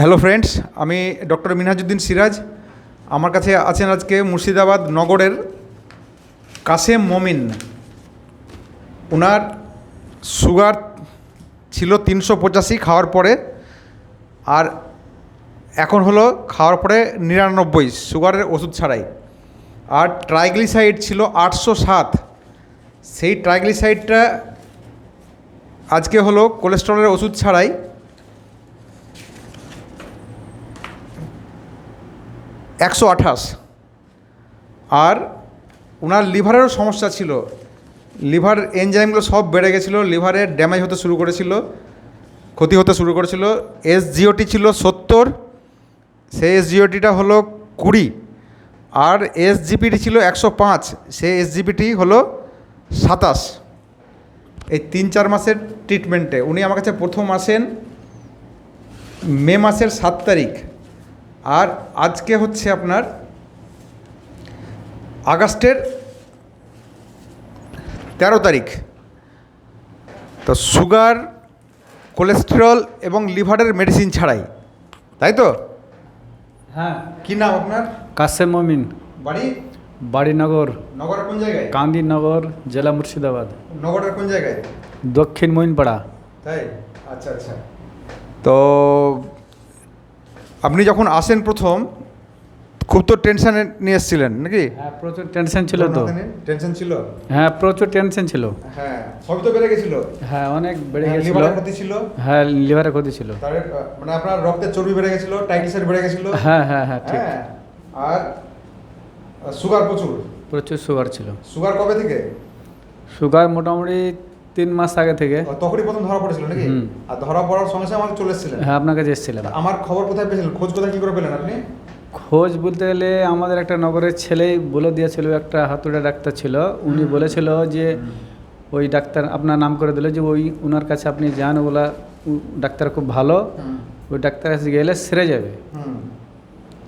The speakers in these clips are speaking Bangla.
হ্যালো ফ্রেন্ডস আমি ডক্টর মিনহাজুদ্দিন সিরাজ। আমার কাছে আছেন আজকে মুর্শিদাবাদ নগরের কাসেম মমিন। ওনার সুগার ছিল তিনশো পঁচাশি খাওয়ার পরে, আর এখন হলো খাওয়ার পরে নিরানব্বই, সুগারের ওষুধ ছাড়াই। আর ট্রাইগ্লিসাইড ছিল আটশো সাত। সেই ট্রাইগ্লিসাইডটা আজকে হলো কোলেস্টেরলের ওষুধ ছাড়াই একশো আঠাশ। আর ওনার লিভারেরও সমস্যা ছিল। লিভার এনজাইমগুলো সব বেড়ে গেছিল, লিভারে ড্যামেজ হতে শুরু করেছিল, ক্ষতি হতে শুরু করেছিল। এস জিওটি ছিল সত্তর, সেই এস জিওটিটা হলো কুড়ি। আর এস জিপিটি ছিল একশো পাঁচ, সেই এস জিপিটি হলো সাতাশ। এই তিন চার মাসের ট্রিটমেন্টে উনি আমার কাছে প্রথম আসেন মে মাসের সাত তারিখ। আর আজকে হচ্ছে আপনার আগস্টের তেরো তারিখ। তো সুগার কোলেস্টেরল এবং লিভারের মেডিসিন ছাড়াই তাই তো? হ্যাঁ। কি নাম আপনার? কাসেম মমিন। বাড়ি? বাড়িনগর। নগর কোন জায়গায়? কান্দিনগর জেলা মুর্শিদাবাদ। নগরের কোন জায়গায়? দক্ষিণ মইনপাড়া। তাই? আচ্ছা আচ্ছা। তো আপনি যখন আসেন প্রথম খুব তো টেনশানে নিয়ে এসেছিলেন নাকি? হ্যাঁ প্রচুর টেনশন ছিল তো। টেনশন ছিল? হ্যাঁ প্রচুর টেনশন ছিল। হ্যাঁ সবই তো বেড়ে গেছিল? হ্যাঁ অনেক বেড়ে গেছিল। লিভারের ক্ষতি ছিল? হ্যাঁ লিভারে ক্ষতি ছিল। মানে আপনার রক্তের চর্বি বেড়ে গেছিল টাইগ্লিসাইড বেড়ে গেছিল? হ্যাঁ হ্যাঁ হ্যাঁ ঠিক। হ্যাঁ আর সুগার প্রচুর? প্রচুর সুগার ছিল। সুগার কবে থেকে? সুগার মোটামুটি তিন মাস আগে থেকে। তখনই প্রথম ধরা পড়েছিল নাকি? আর ধরা পড়ার সঙ্গে সঙ্গে আমাকে চলে এসেছিলেন? হ্যাঁ আপনার কাছে এসেছিলাম। আমার খবর কোথায় পেয়েছিলেন? খোঁজ কোথায় কি করে পেলেন আপনি? খোঁজ বলতে গেলে আমাদের একটা নগরের ছেলেই বলে দিয়েছিল একটা হাতুড়ে ডাক্তার ছিল। উনি বলেছিল যে ওই ডাক্তার আপনার নাম করে দিল যে ওই ওনার কাছে আপনি যান ওগুলা ডাক্তার খুব ভালো। ওই ডাক্তার কাছে গেলে সেরে যাবে।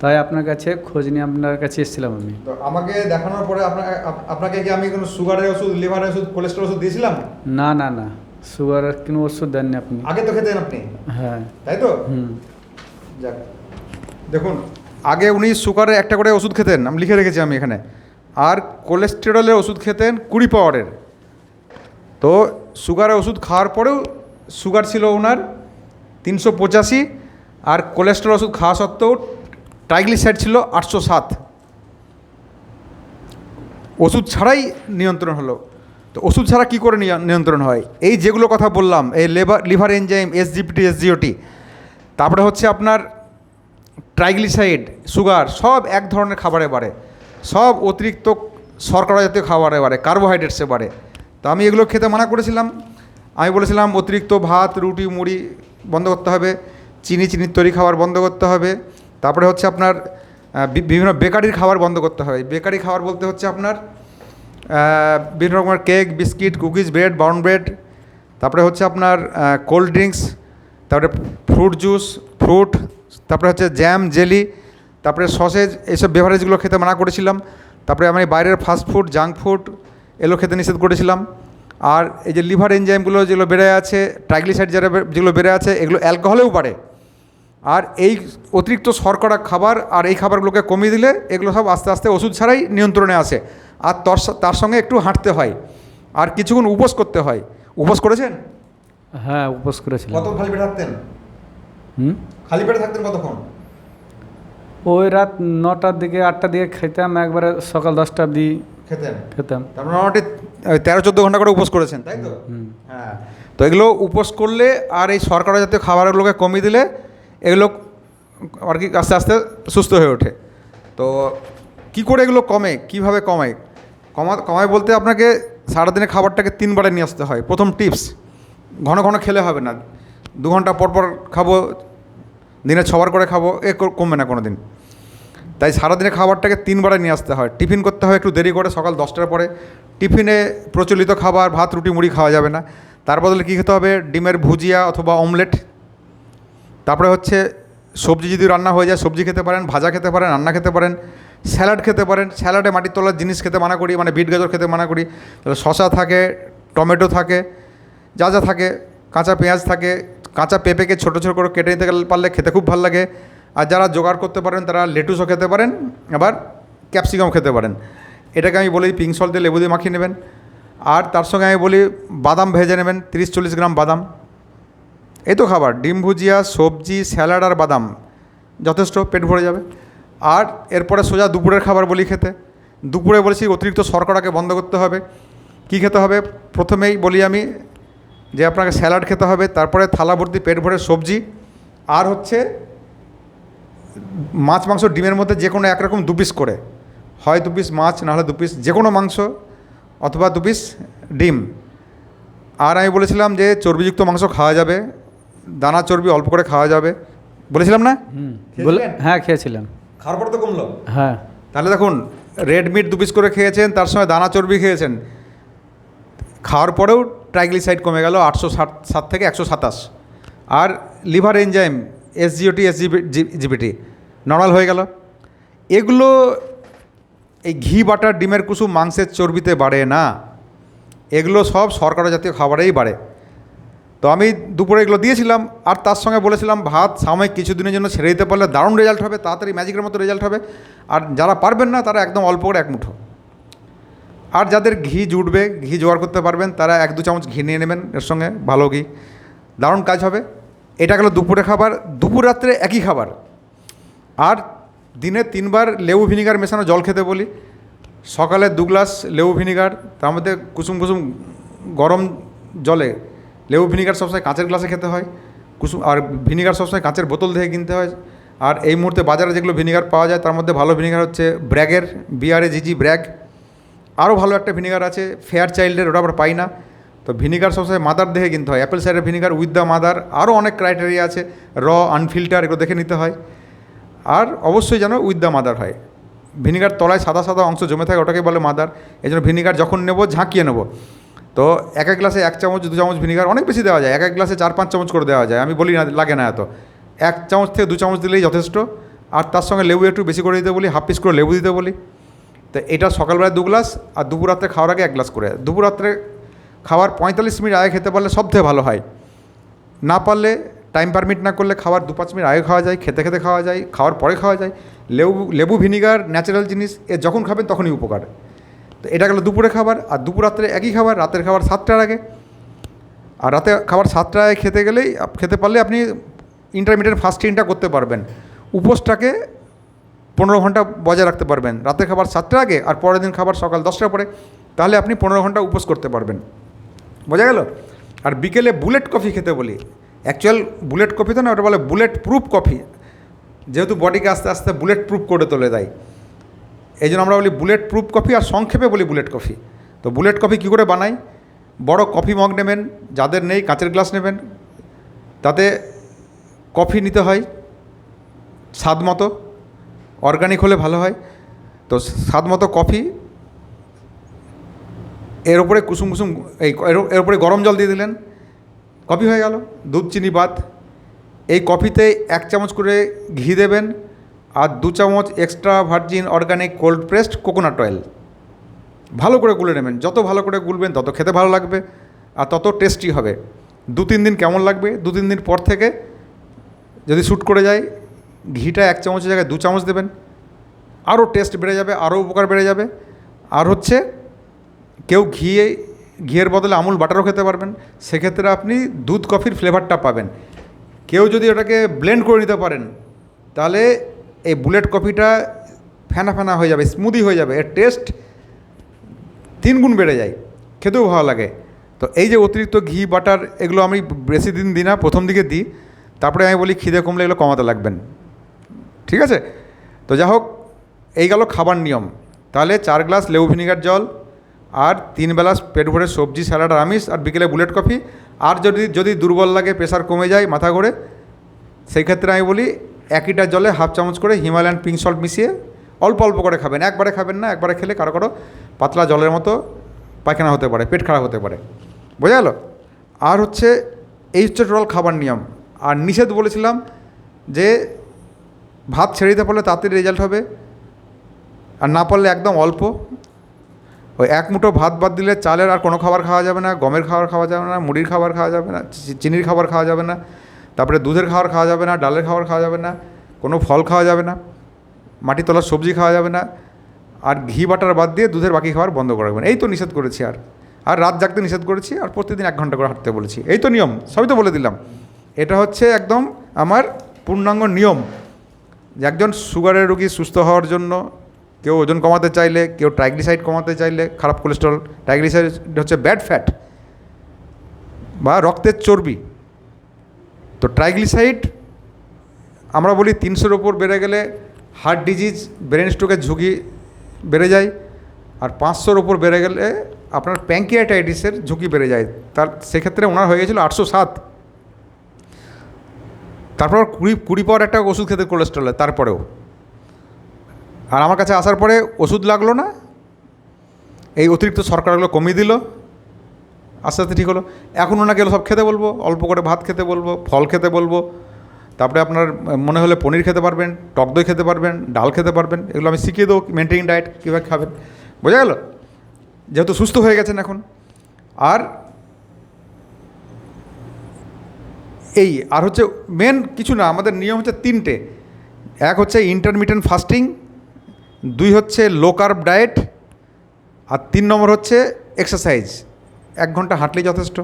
তাই আপনার কাছে খোঁজ নিয়ে আপনার কাছে এসেছিলাম আমি। তো আমাকে দেখানোর পরে আপনাকে আপনাকে কি আমি কোনো সুগারের ওষুধ লিভারের ওষুধ কোলেস্ট্রল ওষুধ দিয়েছিলাম? না না না। সুগারের কোনো ওষুধ দেননি আপনি। আগে তো খেতেন আপনি? হ্যাঁ। তাই তো? হুম। যাক। দেখুন আগে উনি সুগারের একটা করে ওষুধ খেতেন আমি লিখে রেখেছি আমি এখানে। আর কোলেস্টেরলের ওষুধ খেতেন কুড়ি পাওয়ারের। তো সুগারের ওষুধ খাওয়ার পরেও সুগার ছিল ওনার তিনশো পঁচাশি আর কোলেস্টেরল ওষুধ খাওয়া সত্ত্বেও ট্রাইগ্লিসাইড ছিল আটশো সাত। ওষুধ ছাড়াই নিয়ন্ত্রণ হলো। তো ওষুধ ছাড়া কী করে নিয়- নিয়ন্ত্রণ হয়? এই যেগুলো কথা বললাম, এই লেবার লিভার এনজাইম, এসজিপিটি, এসজিওটি, তারপরে হচ্ছে আপনার ট্রাইগ্লিসাইড, সুগার, সব এক ধরনের খাবারে বাড়ে। সব অতিরিক্ত শর্করা জাতীয় খাবারে বাড়ে, কার্বোহাইড্রেটসে বাড়ে। তো আমি এগুলো খেতে মানা করেছিলাম। আমি বলেছিলাম অতিরিক্ত ভাত, রুটি, মুড়ি বন্ধ করতে হবে। চিনি, চিনির তৈরি খাবার বন্ধ করতে হবে। তারপরে হচ্ছে আপনার বিভিন্ন বেকারির খাবার বন্ধ করতে হবে। বেকারি খাবার বলতে হচ্ছে আপনার বিভিন্ন রকমের cake, biscuit, cookies, bread bound bread, তারপরে হচ্ছে আপনার কোল্ড ড্রিঙ্কস, তারপরে ফ্রুট জুস, ফ্রুট, তারপরে হচ্ছে জ্যাম, জেলি, তারপরে সসেজ, এইসব বেভারেজগুলো খেতে মানা করেছিলাম। তারপরে আমি বাইরের ফাস্ট ফুড জাঙ্ক ফুড এগুলো খেতে নিষেধ করেছিলাম। আর এই যে লিভার এনজাইমগুলো যেগুলো বেড়ে আছে ট্রাইগ্লিসাইড যারা যেগুলো বেড়ে আছে, এগুলো অ্যালকোহলেও বাড়ে। আর এই অতিরিক্ত শর্করা খাবার আর এই খাবারগুলোকে কমিয়ে দিলে এগুলো সব আস্তে আস্তে ওষুধ ছাড়াই নিয়ন্ত্রণে আসে। আর তার তার সঙ্গে একটু হাঁটতে হয়। আর কিছুক্ষণ উপোস করতে হয়। উপোস করেছেন? হ্যাঁ উপোস করেছিলাম। কত খালি পেটে থাকতেন? হুম? খালি পেটে থাকতেন কতক্ষণ? ওই রাত নটার দিকে আটটার দিকে খেতাম একবারে সকাল দশটা অবধি খেতেন। খেতাম। মানে মোটামুটি তেরো চোদ্দ ঘণ্টা করে উপোস করেছেন তাই তো? হ্যাঁ। তো এগুলো উপোস করলে আর এই শর্করা জাতীয় খাবারগুলোকে কমিয়ে দিলে এগুলো আর কি আস্তে আস্তে সুস্থ হয়ে ওঠে। তো কি করে এগুলো কমে? কীভাবে কমায়? কমা, কমায় বলতে আপনাকে সারাদিনে খাবারটাকে তিনবারে নিয়ে আসতে হয়। প্রথম টিপস, ঘন ঘন খেলে হবে না। দু ঘণ্টা পর পর খাব, দিনে ছবার করে খাব, এ কমবে না কোনো দিন তাই সারাদিনে খাবারটাকে তিনবারে নিয়ে আসতে হয়। টিফিন করতে হয় একটু দেরি করে, সকাল দশটার পরে। টিফিনে প্রচলিত খাবার, ভাত, রুটি, মুড়ি খাওয়া যাবে না। তার বদলে কী খেতে হবে? ডিমের ভুজিয়া অথবা অমলেট। তারপরে হচ্ছে সবজি যদি রান্না হয়ে যায়, সবজি খেতে পারেন, ভাজা খেতে পারেন, রান্না খেতে পারেন, স্যালাড খেতে পারেন, স্যালাডে মাটির তলার জিনিস খেতে মানা করি মানে বিট গাজর খেতে মানা করি, তাহলে শশা থাকে, টমেটো থাকে, যা যা থাকে, কাঁচা পেঁয়াজ থাকে, কাঁচা পেঁপেকে ছোটো ছোটো করে কেটে নিতে পারলে খেতে খুব ভালো লাগে। আর যারা জোগাড় করতে পারেন, তারা লেটুসও খেতে পারেন, আবার ক্যাপসিকাম খেতে পারেন। এটাকে আমি বলি পিঙ্ক দিয়ে লেবু দিয়ে মাখিয়ে নেবেন। আর তার সঙ্গে আমি বলি বাদাম ভেজে নেবেন, তিরিশ চল্লিশ গ্রাম বাদাম। এই তো খাবার, ডিম ভুজিয়া, সবজি, স্যালাড আর বাদাম। যথেষ্ট, পেট ভরে যাবে। আর এরপরে সোজা দুপুরের খাবার বলি খেতে। দুপুরে বলেছি অতিরিক্ত শর্করাকে বন্ধ করতে হবে। কি খেতে হবে? প্রথমেই বলি আমি যে আপনাকে স্যালাড খেতে হবে, তারপরে থালা ভর্তি, পেট ভরে সবজি। আর হচ্ছে মাছ, মাংস, ডিমের মধ্যে যে কোনো একরকম দু পিস করে। হয় দু পিস মাছ, নাহলে দু পিস যে কোনো মাংস অথবা দু পিস ডিম। আর আমি বলেছিলাম যে চর্বিযুক্ত মাংস খাওয়া যাবে। দানা চর্বি অল্প করে খাওয়া যাবে। বলেছিলাম না? হুম। বলে হ্যাঁ খেয়েছিলাম। খাওয়ার পরে তো কমলো? হ্যাঁ। তাহলে দেখুন রেড মিট দু পিস করে খেয়েছেন তার সময় দানা চর্বি খেয়েছেন। খাওয়ার পরেও ট্রাইগ্লিসাইড কমে গেল আটশো ষাট সাত থেকে একশো সাতাশ। আর liver enzyme SGOT SGPT normal হয়ে গেল। এগুলো এই ঘি বাটার ডিমের কুসুম মাংসের চর্বিতে বাড়ে না। এগুলো সব শর্করা জাতীয় খাবারেই বাড়ে। তো আমি দুপুরে এগুলো দিয়েছিলাম, আর তার সঙ্গে বলেছিলাম, ভাত সাময়িক কিছুদিনের জন্য ছেড়ে দিতে পারলে দারুণ রেজাল্ট হবে, তাড়াতাড়ি ম্যাজিকের মতো রেজাল্ট হবে। আর যারা পারবেন না, তারা একদম অল্প করে এক মুঠো। আর যাদের ঘি জুটবে, ঘি জোগাড় করতে পারবেন, তারা এক দু চামচ ঘি নিয়ে নেবেন এর সঙ্গে, ভালো ঘি। দারুণ কাজ হবে। এটা গেলো দুপুরে খাবার, দুপুর রাত্রে একই খাবার। আর দিনে তিনবার লেবু ভিনিগার মেশানো জল খেতে বলি। সকালে দু গ্লাস লেবু ভিনিগার, তার মধ্যে কুসুম কুসুম গরম জলে লেবু ভিনিগার সবসময় কাঁচের গ্লাসে খেতে হয়, কুসুম আর ভিনিগার সবসময় কাঁচের বোতল থেকে কিনতে হয়। আর এই মুহূর্তে বাজারে যেগুলো ভিনিগার পাওয়া যায়, তার মধ্যে ভালো ভিনিগার হচ্ছে ব্র্যাগের বিআরএ জিজি ব্র্যাগ। আরও ভালো একটা ভিনিগার আছে ফেয়ার চাইল্ডের ওটা আবার পাই না। তো ভিনিগার সবসময় মাদার দেখে কিনতে হয়, apple cider vinegar with the mother, আরও অনেক ক্রাইটেরিয়া আছে, র, আনফিল্টার, এগুলো দেখে নিতে হয়। আর অবশ্যই যেন উইথ দ্য মাদার হয়। ভিনিগার তলায় সাদা সাদা অংশ জমে থাকে ওটাকে বলে মাদার। এই জন্য ভিনিগার যখন নেব, ঝাঁকিয়ে নেব। তো এক এক গ্লাসে এক চামচ, দু চামচ ভিনিগার অনেক বেশি দেওয়া যায়। এক এক গ্লাসে চার পাঁচ চামচ করে দেওয়া যায়। আমি বলি না, লাগে না এত। এক চামচ থেকে দু চামচ দিলেই যথেষ্ট। আর তার সঙ্গে লেবু একটু বেশি করে দিতে বলি, হাফ পিস করে লেবু দিতে বলি। তো এটা সকালবেলায় দু গ্লাস আর দুপুর রাত্রে খাওয়ার আগে এক গ্লাস করে। দুপুর রাত্রে খাওয়ার পঁয়তাল্লিশ মিনিট আগে খেতে পারলে সব থেকে ভালো হয়। না পারলে টাইম পারমিট না করলে খাবার দু পাঁচ মিনিট আগে খাওয়া যায়, খেতে খেতে খাওয়া যায়, খাওয়ার পরে খাওয়া যায়। লেবু লেবু ভিনিগার ন্যাচারাল জিনিস, এ যখন খাবেন তখনই উপকার। তো এটা গেল দুপুরে খাবার, আর দুপুর রাত্রে একই খাবার, রাতের খাবার সাতটার আগে। আর রাতে খাবার সাতটায় খেতে গেলেই খেতে পারলে আপনি ইন্টারমিডিয়েট ফাস্টিংটা করতে পারবেন। উপোসটাকে পনেরো ঘণ্টা বজায় রাখতে পারবেন। রাতের খাবার সাতটার আগে আর পরের দিন খাবার সকাল দশটার পরে, তাহলে আপনি পনেরো ঘণ্টা উপোস করতে পারবেন। বোঝা গেল? আর বিকেলে বুলেট কফি খেতে বলি। অ্যাকচুয়াল বুলেট কফি তো না, ওটা বলে বুলেট প্রুফ কফি। যেহেতু বডিকে আস্তে আস্তে বুলেট প্রুফ করে তোলে দেয় এই জন্য আমরা বলি বুলেট প্রুফ কফি আর সংক্ষেপে বলি বুলেট কফি। তো বুলেট কফি কী করে বানাই? বড় কফি মগ নেবেন, যাদের নেই কাঁচের গ্লাস নেবেন, তাতে কফি নিতে হয়, স্বাদ মতো, অর্গানিক হলে ভালো হয়। তো স্বাদ মতো কফি, এর উপরে কুসুম কুসুম, এই এর- উপরে গরম জল দিয়ে দিলেন, কফি হয়ে গেল, দুধ, চিনি, বাদ। এই কফিতে এক চামচ করে ঘি দেবেন আর দু চামচ extra virgin organic cold pressed coconut oil. ভালো করে গুলে নেবেন। যত ভালো করে গুলবেন, তত খেতে ভালো লাগবে আর তত টেস্টি হবে। দু তিন দিন কেমন লাগবে? দু তিন দিন পর থেকে যদি শ্যুট করে যায়, ঘিটা এক চামচের জায়গায় দু চামচ দেবেন। আরও টেস্ট বেড়ে যাবে, আরও উপকার বেড়ে যাবে। আর হচ্ছে কেউ ঘিয়ে, ঘিয়ের বদলে আমুল বাটারও খেতে পারবেন। সেক্ষেত্রে আপনি দুধ, কফির ফ্লেভারটা পাবেন। কেউ যদি ওটাকে ব্লেন্ড করে নিতে পারেন, তাহলে এই বুলেট কফিটা ফেনা ফেনা হয়ে যাবে, স্মুদি হয়ে যাবে, এর টেস্ট তিন গুণ বেড়ে যায়, খেতেও ভালো লাগে। তো এই যে অতিরিক্ত ঘি, বাটার, এগুলো আমি বেশি দিন দিই না, প্রথম দিকে দিই, তারপরে আমি বলি খিদে কমলে এগুলো কমাতে লাগবেন। ঠিক আছে? তো যা হোক, এই গেল খাবার নিয়ম। তাহলে চার গ্লাস লেবু ভিনিগার জল, আর তিন বেলা পেট ভরে সবজি, স্যালাড আর আমিষ, আর বিকেলে বুলেট কফি। আর যদি যদি দুর্বল লাগে প্রেশার কমে যায় মাথা ঘোরে, সেই ক্ষেত্রে আমি বলি একইটা জলে হাফ চামচ করে হিমালয়ান পিঙ্ক সল্ট মিশিয়ে অল্প অল্প করে খাবেন। একবারে খাবেন না, একবারে খেলে কারও কারও পাতলা জলের মতো পায়খানা হতে পারে, পেট খারাপ হতে পারে। বোঝা গেল? আর হচ্ছে এই হচ্ছে টোটাল খাবার নিয়ম। আর নিষেধ বলেছিলাম যে ভাত ছেড়ে দিতে পারলে তাড়াতাড়ি রেজাল্ট হবে, আর না পারলে একদম অল্প। ওই এক মুঠো ভাত বাদ দিলে চালের আর কোনো খাবার খাওয়া যাবে না, গমের খাবার খাওয়া যাবে না, মুড়ির খাবার খাওয়া যাবে না চিনির খাবার খাওয়া যাবে না তারপরে দুধের খাবার খাওয়া যাবে না, ডালের খাবার খাওয়া যাবে না, কোনো ফল খাওয়া যাবে না, মাটি তলার সবজি খাওয়া যাবে না, আর ঘি, বাটার বাদ দিয়ে দুধের বাকি খাবার বন্ধ করে রাখবেন। এই তো নিষেধ করেছি আর। আর রাত জাগতে নিষেধ করেছি আর প্রতিদিন এক ঘণ্টা করে হাঁটতে বলেছি। এই তো নিয়ম, সবই তো বলে দিলাম। এটা হচ্ছে একদম আমার পূর্ণাঙ্গ নিয়ম একজন সুগারের রোগী সুস্থ হওয়ার জন্য কেউ ওজন কমাতে চাইলে, কেউ ট্রাইগ্লিসাইড কমাতে চাইলে, খারাপ কোলেস্ট্রল, ট্রাইগ্লিসাইড হচ্ছে ব্যাড ফ্যাট বা রক্তের চর্বি। তো ট্রাইগ্লিসাইড, আমরা বলি তিনশোর ওপর বেড়ে গেলে হার্ট ডিজিজ, ব্রেন স্ট্রোকের ঝুঁকি বেড়ে যায় আর পাঁচশোর ওপর বেড়ে গেলে আপনার প্যাঙ্কিয়াটাইটিসের ঝুঁকি বেড়ে যায়। তার সেক্ষেত্রে ওনার হয়ে গেছিল আটশো সাত। তারপর কুড়ি কুড়ি পাওয়ার একটা ওষুধ খেতে কোলেস্ট্রলের তারপরেও। আর আমার কাছে আসার পরে ওষুধ লাগল না। এই অতিরিক্ত সরকারগুলো কমিয়ে দিল। আস্তে আস্তে ঠিক হলো। এখন ওনাকে সব খেতে বলব, অল্প করে ভাত খেতে বলব, ফল খেতে বলব। তারপরে আপনার মনে হলে পনির খেতে পারবেন, টক দই খেতে পারবেন, ডাল খেতে পারবেন, এগুলো আমি শিখিয়ে দেবো মেনটেন ডায়েট কীভাবে খাবেন। বোঝা গেল? যেহেতু সুস্থ হয়ে গেছেন এখন। আর এই, আর হচ্ছে মেন কিছু না, আমাদের নিয়ম হচ্ছে তিনটে। এক হচ্ছে ইন্টারমিডিয়েন্ট ফাস্টিং দুই হচ্ছে লো কার্ব ডায়েট আর তিন নম্বর হচ্ছে এক্সারসাইজ এক ঘণ্টা হাঁটলেই যথেষ্ট।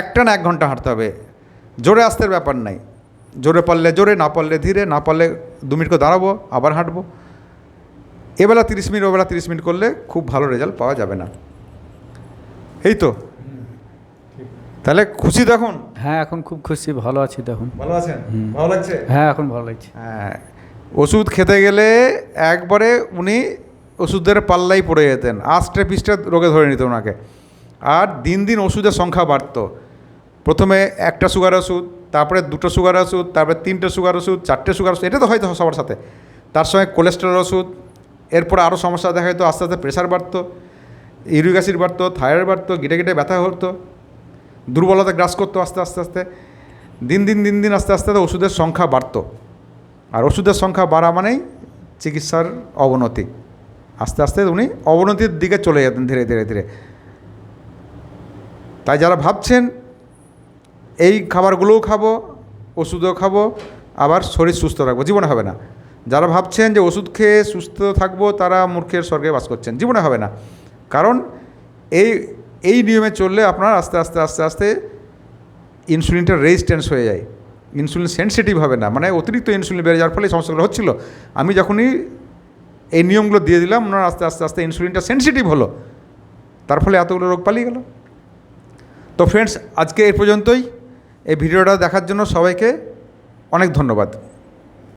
একটা না এক ঘণ্টা হাঁটতে হবে। জোরে আসতে ব্যাপার নাই। জোরে পারলে জোরে না পারলে ধীরে না পারলে দু মিনিট করে দাঁড়াবো আবার হাঁটবো। এবেলা তিরিশ মিনিট ওবেলা তিরিশ মিনিট করলে খুব ভালো রেজাল্ট পাওয়া যাবে না। এই তো। তাহলে খুশি দেখুন হ্যাঁ এখন খুব খুশি ভালো আছি দেখুন ভালো আছেন? ভালো লাগছে? হ্যাঁ এখন ভালো লাগছে। হ্যাঁ। ওষুধ খেতে গেলে একবারে উনি ওষুধের পাল্লাই পড়ে যেতেন। আষ্টে পিষ্টে রোগে ধরে নিত ওনাকে। আর দিন দিন ওষুধের সংখ্যা বাড়তো। প্রথমে একটা সুগার ওষুধ, তারপরে দুটো সুগার ওষুধ, তারপরে তিনটে সুগার ওষুধ, চারটে সুগার ওষুধ, এটা তো হয়তো সবার সাথে। তার সঙ্গে কোলেস্টেরল ওষুধ, এরপরে আরও সমস্যা দেখা যেত, আস্তে আস্তে প্রেশার বাড়তো, ইউরিক অ্যাসিড বাড়তো থাইরয়েড বাড়তো, গিটে গিটে ব্যথা হতো, দুর্বলতা গ্রাস করতো আস্তে আস্তে আস্তে। দিন দিন দিন দিন আস্তে আস্তে ওষুধের সংখ্যা বাড়তো। আর ওষুধের সংখ্যা বাড়া মানেই চিকিৎসার অবনতি। আস্তে আস্তে উনি অবনতির দিকে চলে যেতেন ধীরে ধীরে ধীরে। তাই যারা ভাবছেন, এই খাবারগুলোও খাব, ওষুধও খাব, আবার শরীর সুস্থ রাখব, জীবনে হবে না। যারা ভাবছেন যে ওষুধ খেয়ে সুস্থ থাকব, তারা মূর্খের স্বর্গে বাস করছেন, জীবনে হবে না। কারণ এই এই নিয়মে চললে আপনার আস্তে আস্তে আস্তে আস্তে ইনসুলিনটা রেজিস্ট্যান্স হয়ে যায়। ইনসুলিন সেন্সিটিভ হবে না মানে অতিরিক্ত ইনসুলিন বেড়ে যাওয়ার ফলে সমস্যাগুলো হচ্ছিল। আমি যখনই এই নিয়মগুলো দিয়ে দিলাম ওনার আস্তে আস্তে আস্তে ইনসুলিনটা সেন্সিটিভ হলো, তার ফলে এতগুলো রোগ পালিয়ে গেল। তো ফ্রেন্ডস আজকে এই পর্যন্তই। এই ভিডিওটা দেখার জন্য সবাইকে অনেক ধন্যবাদ।